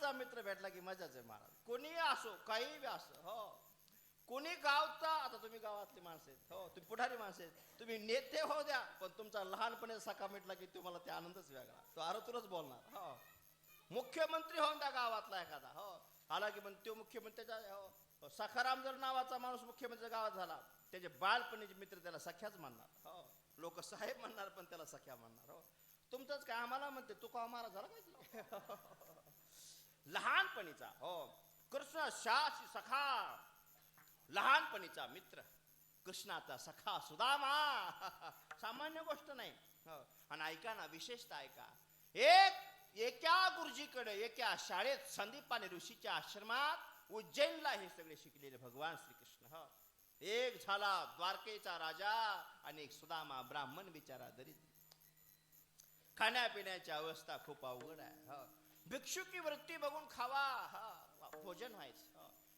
पणीचा मित्र भेटला की मजाच आहे महाराज. कोणी असो काही बी असो हो. कोणी गावचा आता तुम्ही गावातली माणसं आहेत हो. तुम्ही पुढारी माणसं आहेत. तुम्ही नेते हो द्या पण तुमचा लहानपणी सखा मिटला की तुम्हाला ते आनंदच वेगळा. तो आरतूरच बोलणार हो. मुख्यमंत्री होऊन त्या गावातला एखादा हो. आला की पण तो मुख्यमंत्र्याचा हो. सखाराम जर नावाचा माणूस मुख्यमंत्री गावात झाला त्याचे बालपणीचे मित्र त्याला सख्याच म्हणणार हो. लोक साहेब म्हणणार पण त्याला सख्या म्हणणार हो. तुमचंच काय आम्हाला म्हणते तू का हो, झाला काय लहानपणीचा हो. कृष्ण शासी सखा. लहानपणीचा मित्र. कृष्णाचा सखा सुदामा. सामान्य गोष्ट नाही. हो. आणि ऐका ना विशेषतः ऐका. एक एका गुरुजीकडे एका शाळेत संदीपाने ऋषीच्या आश्रमात उज्जैनला हे सगळे शिकलेले भगवान श्रीकृष्ण हो. एक झाला द्वारकेचा राजा आणि एक सुदामा ब्राह्मण बिचारा दरिद्र. खाण्यापिण्याची अवस्था खूप अवघड आहे हो. भिक्षुकी वृत्ती बघून खावा हा भोजन व्हायचं.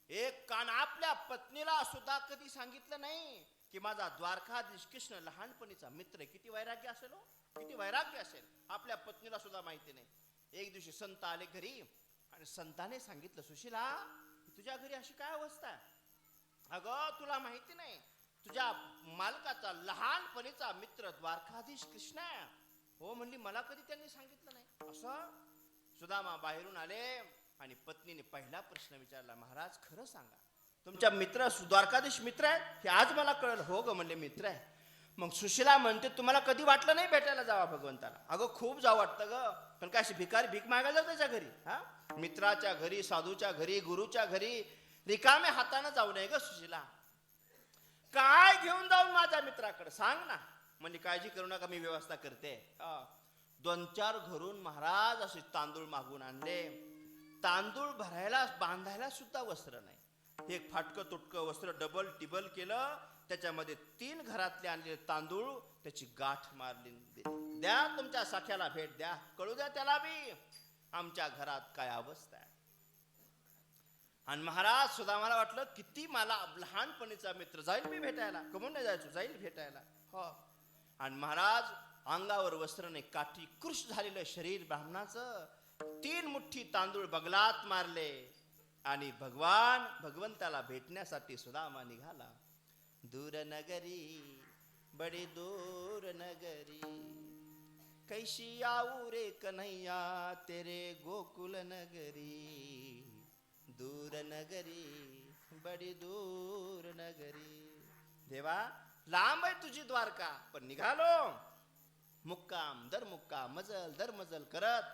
एक कान आपल्या पत्नीला सुद्धा कधी सांगितलं नाही की माझा द्वारकाधीश कृष्ण लहानपणीचा मित्र किती वैराग्य असेल हो? किती वैराग्य असेल? आपल्या पत्नीला सुद्धा माहिती नाही. एक दिवशी संत आले घरी आणि संताने सांगितलं सुशीला तुझ्या घरी अशी काय अवस्था आहे? अगं तुला माहिती नाही. तुझ्या मालकाचा लहानपणीचा मित्र द्वारकाधीश कृष्ण आहे. हो म्हणली मला कधी त्यांनी सांगितलं नाही. असं? सुदामा बाहेरून आले आणि पत्नीने पहिला प्रश्न विचारला महाराज खरं सांगा तुमच्या मित्र द्वारकाधीश मित्र आहे हे आज मला कळलं. हो ग म्हणले मित्र आहे. मग सुशीला म्हणते तुम्हाला कधी वाटलं नाही भेटायला जावा भगवंताला? अगं खूप जावं वाटतं ग पण काय अशी भिकारी भीक मागायला त्याच्या घरी हा? मित्राच्या घरी साधूच्या घरी गुरुच्या घरी रिकामे हाताने जाऊ नये ग सुशीला. काय घेऊन जाऊन माझ्या मित्राकडे? सांग ना. म्हणजे काळजी करू नका मी व्यवस्था करते. दोन चार घरून महाराज असे तांदूळ मागून आणले. तांदूळ भरायला बांधायला सुद्धा वस्त्र नाही. एक फाटकं तुटकं वस्त्र डबल टिबल केलं. त्याच्यामध्ये तीन घरातले आणलेले तांदूळ त्याची गाठ मारली. द्या तुमच्या साख्याला भेट द्या. कळू द्या त्याला बी. आमच्या घरात काय अवस्था आहे. आणि महाराज सुद्धा मला वाटलं किती मला लहानपणीचा मित्र जाईल मी भेटायला. कमून नाही जायचो जाईल भेटायला. हो. आणि महाराज अंगावर वस्त्रने काठी कृश झालेलं शरीर ब्राह्मणाचं. तीन मुठ्ठी तांदूळ बगलात मारले. आणि भगवान भगवंताला भेटण्यासाठी सुदामा निघाला. दूर नगरी बडी दूर नगरी कैशी आऊ रे कन्हैया तेरे गोकुल नगरी. दूर नगरी बडी दूर नगरी देवा लांब आहे तुझी द्वारका पण निघालो. मुक्काम दर मुक्काम मजल दर मजल करत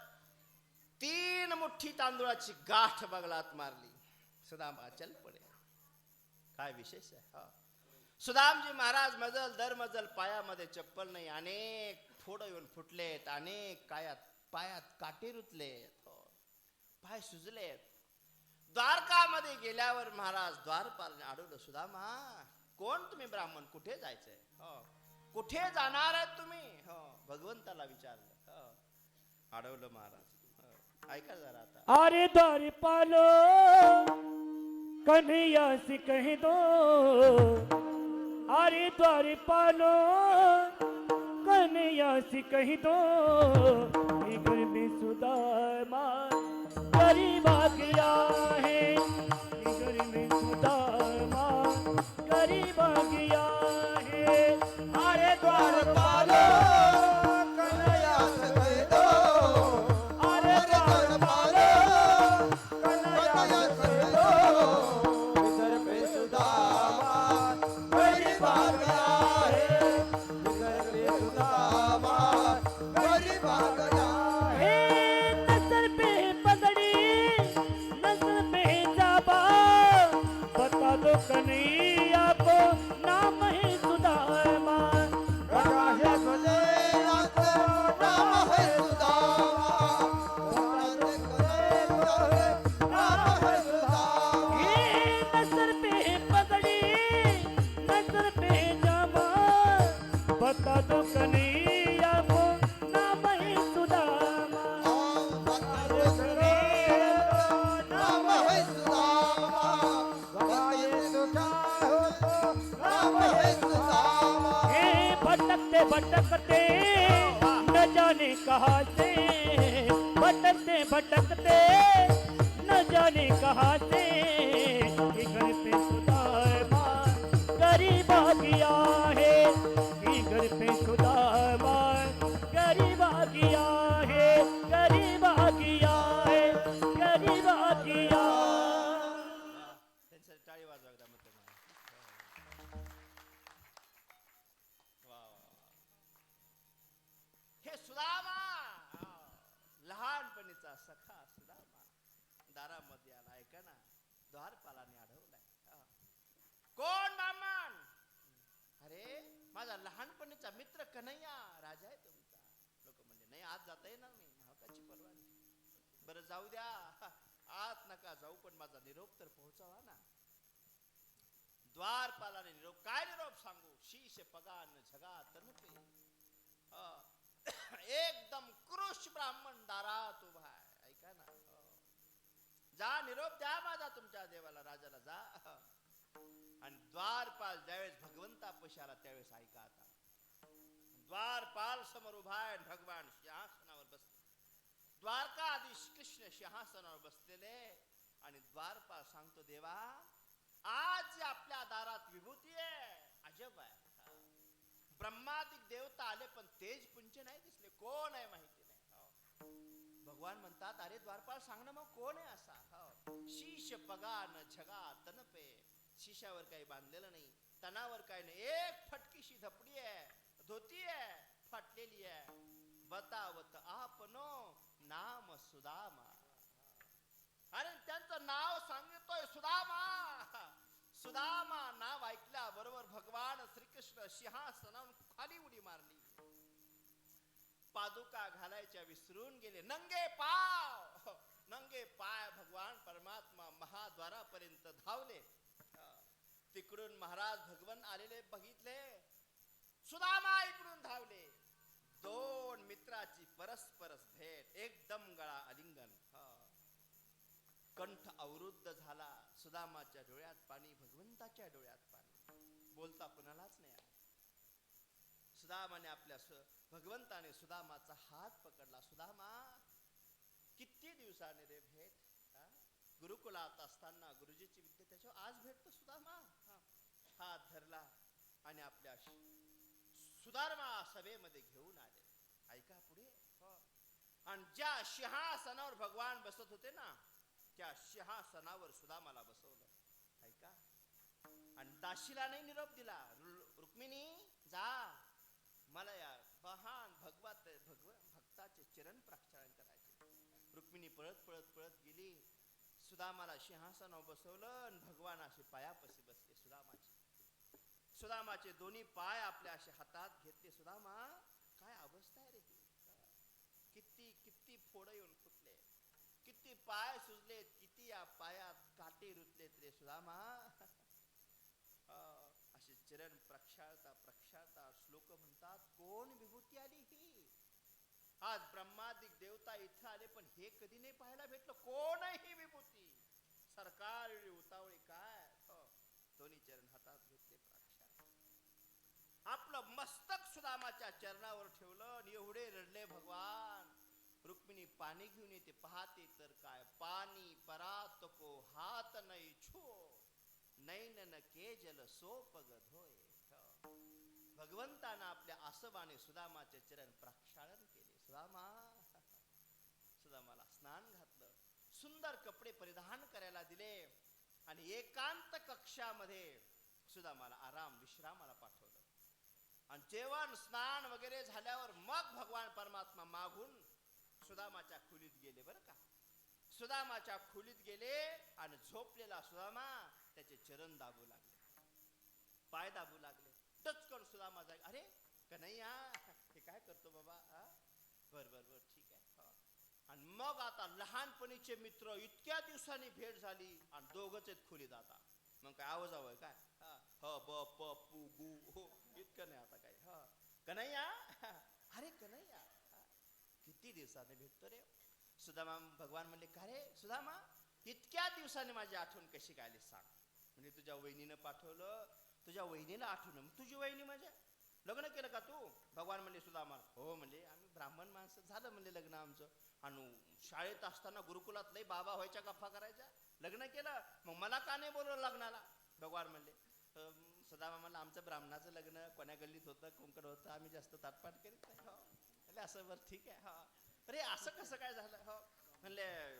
तीन मुठ्ठी तांदूळाची गाठ बगलात मारली. सुदामा अचल पडे काय विशेष आहे? हा. सुदामजी महाराज मजल दर मजल पायामध्ये चप्पल नाही. अनेक फोड येऊन फुटलेत अनेक कायात पायात काटे रुतलेत. हो. पाय सुजलेत. द्वारकामध्ये गेल्यावर महाराज द्वारपालने आढळलं सुदामा कोण तुम्ही ब्राह्मण? कुठे जायचंय? हो. कुठे जाणार आहेत तुम्ही? हो. भगवंताला विचारलं. अडवलं महाराज. ऐका जरा आता. अरे द्वार पालो कन्हैया से कह दो. अरे द्वार पालो कन्हैया से कह दो. घर में सुदामा गरीब आ गया है घर में सुदामा गरीब आ गया भटकते न जाने कहा से भटकते भटकते जाने कहाँ से द्वारपालाने अडवलाय कोण मामान? अरे माझा लहानपणीचा मित्र कन्हैया राजा आहे तुमचा. लोक म्हणजे नाही आज जाता येणार नाही महाकाची परवानगी बरं जाऊ द्या. आत नका जाऊ पण माझा निरोप तर पोहोचावा ना. द्वारपालाने निरोप काय निरोप सांगू? शीश पगान झगा तनपे. एकदम कृष ब्राह्मण दारात उभा आहे ऐका ना अ. जा निरोप द्या माझा तुमच्या देवाला राजाला जा. आणि द्वारपाल ज्यावेळेस भगवंता पशाला त्यावेळेस ऐका आता. द्वारपाल समोर उभा आहे भगवान सिंहासनावर बसले. द्वारकाधीश कृष्ण सिंहासनावर बसलेले आणि द्वारपाल सांगतो देवा आज जी आपल्या दारात विभूती आहे अजब आहे. ब्रह्मादिक देवता आले पण तेज पुंच नाही दिसले. कोण आहे माहिती नाही. हो. भगवान म्हणतात अरे द्वारपाल सांग ना मग कोण आहे असा? शीश पगा न झगा तनपे शिशावर काही बांधलेलं नाही. तणावर काय नाही. एक फटकीशी धपडी आहे धोती आहे फाटलेली आहे. बतावत आपनो नाम सुदामा. अरे त्यांचं नाव सांगतोय सुदामा. सुदामा नाव ऐकल्या बरोबर भगवान श्रीकृष्ण सिंहासनावरून खाली उडी मारली. पादुका घालायच्या विसरून गेले. नंगे पाव! नंगे पाय भगवान परमात्मा महाद्वारापर्यंत धावले. तिकडून महाराज भगवान आलेले बघितले. सुदामा इकडून धावले. दोन मित्राची परस्परस भेट एकदम गळा अलिंगन कंठ अवरुद्ध झाला. सुदामाच्या डोळ्यात पाणी भगवंताच्या डोळ्यात पाणी. बोलता कुणालाच नाही सुदामाने आपल्या सु- भगवंताने सुदामाचा हात किती दिवसाने रे भेट? गुरुकुलात असताना गुरुजीची विद्या त्याच्यावर आज भेटतो सुदामा हा. हात धरला आणि आपल्या सुधारमा सभेमध्ये घेऊन आले. ऐका पुढे. आणि ज्या सिंहासनावर भगवान बसत होते ना त्या सिंहासनावर सुदामाला बसवलं. ऐका. आणि दाशीला नाही निरोप दिला. रुक्मिणी जा. मला या महान भगवत भगव भक्ताचे चरण प्रक्षालन करायचे रुक्मिणी पळत पळत पळत गेली. सुदामाला सिंहासनावर बसवलं आणि भगवान असे पायापशी बसले सुदामाचे. सुदामाचे दोन्ही पाय आपल्या असे हातात घेतले. सुदामा काय अवस्था आहे रे ही? किती किती फोड येऊन फुटले. किती पाय सुजलेत किती या पायात काटे रुतलेत रे सुदामा. असे चरण प्रक्षाळता प्रक्षाळता श्लोक म्हणतात. कोण विभूती आली? देवता इथं आले पण हे कधी नाही पाहायला भेटलं? कोण ही विभूती? सरकार उतावळी काय? हो. दोन्ही चरण हातात घेतले प्रक्षाळ आपलं मस्तक सुदामाच्या चरणावर ठेवलं एवढे रडले भगवान रुक्मिणी पाणी घेऊन येते पाहते तर काय? पाणी परात को हात नाही छो. नैन न के जल सोपग धोय हो. भगवंतानं आपल्या आसवाने सुदामाचे चरण प्रक्षाळन केले सुदामा सुदामाला स्नान घातलं सुंदर कपडे परिधान करायला दिले. आणि एकांत कक्षामध्ये सुदामाला आराम विश्रामाला पाठवलं. आणि जेवण स्नान वगैरे झाल्यावर मग भगवान परमात्मा मागून सुदामाच्या खोलीत गेले बरं का. सुदामाच्या खोलीत गेले आणि झोपलेला सुदामा त्याचे चरण दाबू लागले. पाय दाबू लागले. टचकन सुदामा जाय अरे कन्हैया हे काय करतो बाबा हा? बर बर बर ठीक आहे हा. आणि मग आता लहानपणीचे मित्र इतक्या दिवसांनी भेट झाली आणि दोघच आहेत खोलीत आता. मग काय आवाज आहे काय? ह. ब प पू गु हो. इतकं नाही आता काय ह. कन्हैया? अरे कन्हैया. किती दिवसाने भेटतो रे? सुदामा भगवान म्हणले का रे सुदामा? इतक्या दिवसाने माझी आठवण कशी काय आली सांग. म्हणजे तुझ्या वहिनीनं पाठवलं. तुझ्या वहिनीला आठवण मग तुझी वहिनी म्हणजे? लग्न केलं का तू? भगवान म्हणले सुदामा. हो म्हणले आम्ही ब्राह्मण माणसं. झालं म्हणले लग्न आमचं. आणि शाळेत असताना गुरुकुलात लई बाबा व्हायच्या गप्पा करायच्या. लग्न केलं मग मला का नाही बोलवलं लग्नाला? भगवान म्हणले सदा म्हणलं आमचं ब्राह्मणाचं लग्न कोण्या गल्लीत होतं कोणकडं होतं आम्ही जास्त ताटपाट करीत नाही. हो. म्हणले असं बरं ठीक आहे. हो. अरे असं कसं काय झालं? हो. म्हणले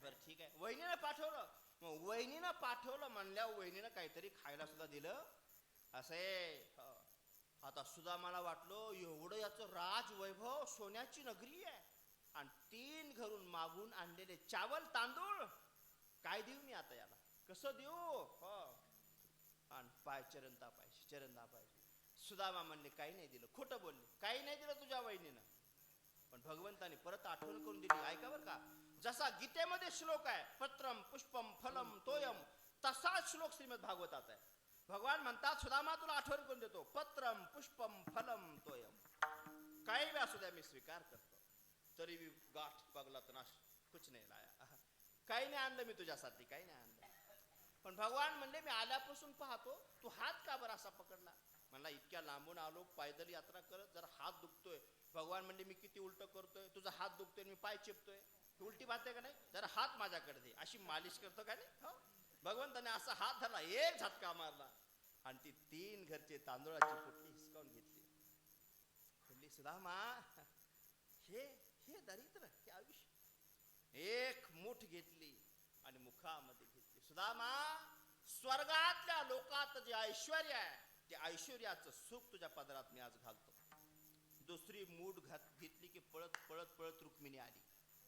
बरं ठीक आहे. वहिनीनं पाठवलं. मग वहिनीनं पाठवलं म्हणल्यावर वहिनीनं काहीतरी खायला सुद्धा दिलं. असे हो. आता सुद्धा मला वाटलं एवढं याचं राज वैभव सोन्याची नगरी आहे. आणि तीन घरून मागून आणलेले चावल तांदूळ. काय देऊ मी आता याला? कसं देऊ? हो. आणि पाय चरणता पाहिजे चरण पाहिजे. सुदामा म्हणले काही नाही दिलं. खोटं बोलले काही नाही दिलं तुझ्या वहिनीनं. पण भगवंताने परत आठवण करून दिली ऐका बरं का जसा गीतेमध्ये श्लोक आहे पत्रम पुष्पम फलम तोयम तसाच श्लोक श्रीमद भागवतात आहे. भगवान म्हणतात सुदामा तुला आठवण करून देतो पत्रम पुष्पम फलम तोयम काही बी असू द्या मी स्वीकार करतो. तरी मी गाठ पगला नाश कुछ नाही लाया। काही नाही आणलं मी तुझ्यासाठी काही नाही आणलं पण भगवान म्हणले मी आल्यापासून पाहतो तू हात का बरं असा पकडला म्हणला इतक्या लांबून आलो पायदल यात्रा करत जरा हात दुखतोय। भगवान म्हणले मी किती उलट करतोय तुझा हात दुखतोय मी पाय चिपतोय। तू उलटी पाहते का नाही? जरा हात माझ्याकडे दे अशी मालिश करतो का नाही? हो? भगवंताने असा हात धरला एक झटका मारला. आणि ती तीन घरचे तांदूळाची पोटली हिसकावून घेतली. म्हणली सुदामा हे दरिद्र हे आयुष्य? एक मुठ घेतली आणि मुखामध्ये घेतली. सुदामा स्वर्गातल्या लोकात जे ऐश्वर आहे ते ऐश्वर्याचं सुख तुझ्या पदरात मी आज घालतो. दुसरी मूठ घात घेतली की पळत पळत पळत रुक्मिणी आली.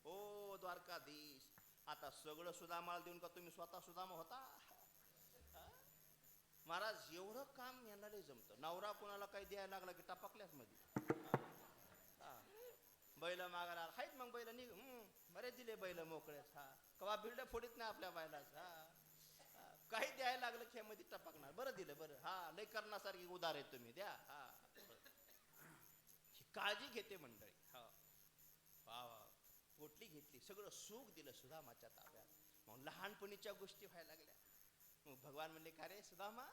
ओ द्वारकाधीश आता सगळं सुदामाला देऊन का तुम्ही स्वतः सुदामा होता? महाराज एवढं काम यांना जमतं. नवरा कोणाला काही द्यायला लागला की टपकल्याच मध्ये हा. बैल मागायला आहेत बरे दिले बैल मोकळेच हा. कवा भिल्ड फोडीत नाही आपल्या बैलाचा काही द्यायला लागलं की मध्ये टपकणार. बरं दिलं बरं. हा लय करण्यासारखी उदार आहे तुम्ही द्या. हा. काळजी घेते मंडळी हो. हा. वा पोटली घेतली सगळं सुख दिलं सुदामाच्या ताब्यात. मग लहानपणीच्या गोष्टी व्हायला लागल्या. मग भगवान म्हणले का रे सुदामा?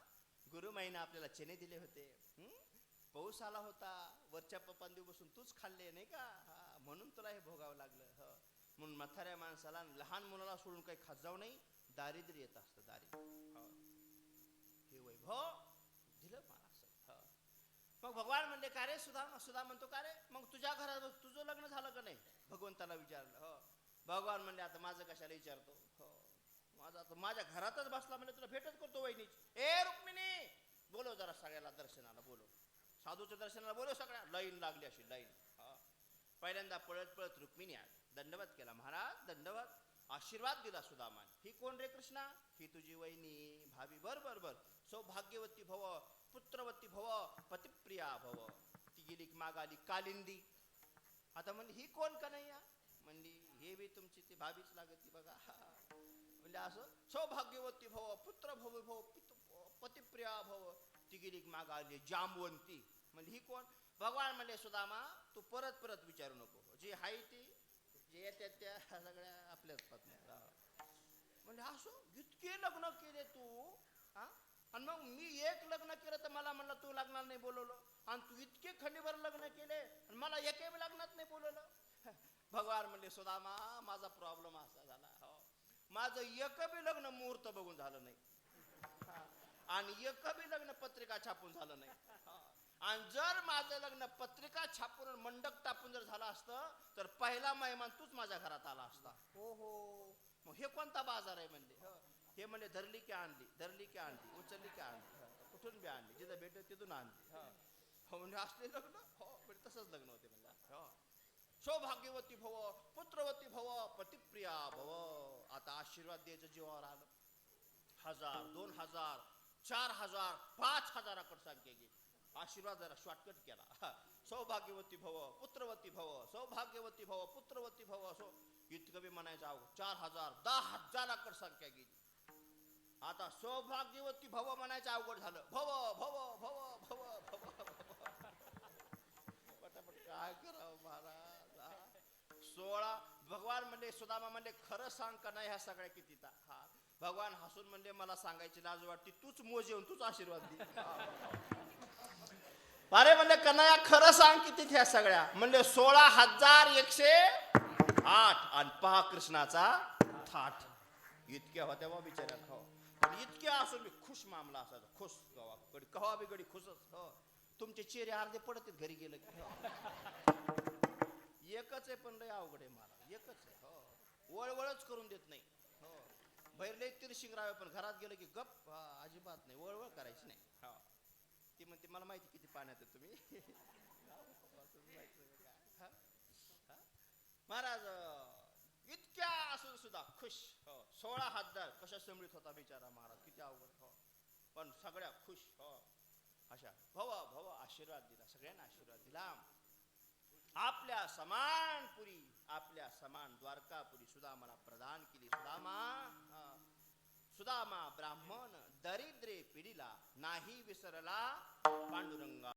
गुरु महिना आपल्याला चेने दिले होते. हं? पाऊस आला होता वरच्या पपांदी बसून तूच खाल्ले नाही का? हा म्हणून तुला हे भोगावं लागलं ह. म्हणून म्हाताऱ्या माणसाला लहान मुलाला सोडून काही खात जाऊ नाही दारिद्र्य येत असतं दारिद्र्य. हे. वैभव दिलं मला असं ह. मग भगवान म्हणले का रे सुधा? सुधा म्हणतो का रे? मग तुझ्या घरात तुझं लग्न झालं का नाही? भगवंताला विचारलं हो. भगवान म्हणले आता माझं कशाला विचारतो? हो. माझा आता माझ्या घरातच बसला म्हणजे तुला भेटच करतो वहिनीची. ए रुक्मिणी! बोलो जरा सगळ्याला दर्शनाला बोलो साधूच्या दर्शनाला बोलव सगळ्या. लाईन लागली अशी लाईन. पहिल्यांदा पळत पळत रुक्मिणी आली. दंडवत केला. महाराज दंडवत आशीर्वाद दिला सुदामान. ही कोण रे कृष्णा? ही तुझी वहिनी. भावी बर बर बर. सौभाग्यवती भव पुत्रवती भव पतिप्रिया भव. ती गेली माग आली कालिंदी. आता म्हणली ही कोण कन्हैया? म्हणली हे बी तुमची ती भावीच लागत ती बघा म्हणजे असं? सौभाग्यवती भव पुत्र भव भव पतिप्रिया भव. ती माग आली जांबवंती म्हणजे ही कोण? भगवान म्हणले सुदामा तू परत परत विचारू नको. जी हाय ती जे येत्या त्या सगळ्या आपल्याच पत्न्या म्हणजे असो? इतके लग्न केले तू? हा? आणि मग मी एक लग्न केलं तर मला म्हणलं तू लग्नाला नाही बोलवलं. आणि तू इतके खंडीभर लग्न केले आणि मला एके लग्नात नाही बोलवलं. भगवान म्हणले सुदामा माझा प्रॉब्लेम असा झाला हो. माझं एक बी लग्न मुहूर्त बघून झालं नाही. आणि एक बी लग्न पत्रिका छापून झालं नाही. आणि जर माझं लग्न पत्रिका छापून मंडप टापून जर झालं असतं तर पहिला मेहमान तूच माझ्या घरात आला असता हो हो मग हे कोणता बाजार आहे म्हणले हो. म्हणले धरली की आणली धरली की आणली उचलली की आणली. कुठून बी आणली जिथं भेटत तिथून आणली हो. म्हणजे असले लग्न हो म्हणजे तसंच लग्न होते म्हणलं हो सौभाग्यवती भव पुत्रवती भव पतिप्रिया भव आता आशीर्वाद द्यायचं जीवावर आलं हजार दोन हजार चार हजार पाच हजाराकडे संख्या गेली आशीर्वाद जरा शॉर्टकट केला. सौभाग्यवती भव पुत्रवती भव सौभाग्यवती भव पुत्रवती भव असो. इतकं बी म्हणायचं अहो चार हजार दहा हजाराकडे संख्या गेली आता सौभाग्यवती भव म्हणायचं अवघड झालं. भव भव भव भव भव पटापट काय करावं महाराज सोळा भगवान म्हणले सुदामा म्हणले खरं सांग का नाही ह्या सगळ्या कितीचा? हा भगवान हसून म्हणले मला सांगायची लाज वाटते. तूच मोज येऊन तूच आशीर्वाद दे. अरे म्हणले कन्हया खरं सांग किती ह्या सगळ्या. म्हणजे सोळा हजार एकशे आठ. आणि पहा कृष्णाचा थाट. इतक्या होत्या बा बिचाऱ्या हो पण इतक्या असून मी खुश मामला असायचा खुश कवा कडी कवा बी गडी खुशच हो तुमचे चेहरे अर्धे पडत घरी गेलं की हो. एकच आहे पण लय अवघड आहे मला. एकच आहे हो. वळवळच करून देत नाही. बाहेर लय तिरशिंग राहावे पण घरात गेलं की गप अजिबात नाही वळवळ करायची नाही. हो. ती म्हणते मला माहिती किती पाण्यात आहे तुम्ही? महाराज इतक्या असून सुद्धा खुश. हो. सोळा हजार कशा समळीत होता बिचारा महाराज? किती अवघड हो. पण सगळ्या खुश हो. अशा भव भव आशीर्वाद दिला सगळ्यांना आशीर्वाद दिला. आपल्या समान पुरी आपल्या समान द्वारकापुरी सुदामाला प्रदान केली. सुदामा. सुदामा ब्राह्मण दरिद्रे पिढीला नाही विसरला पांडुरंगा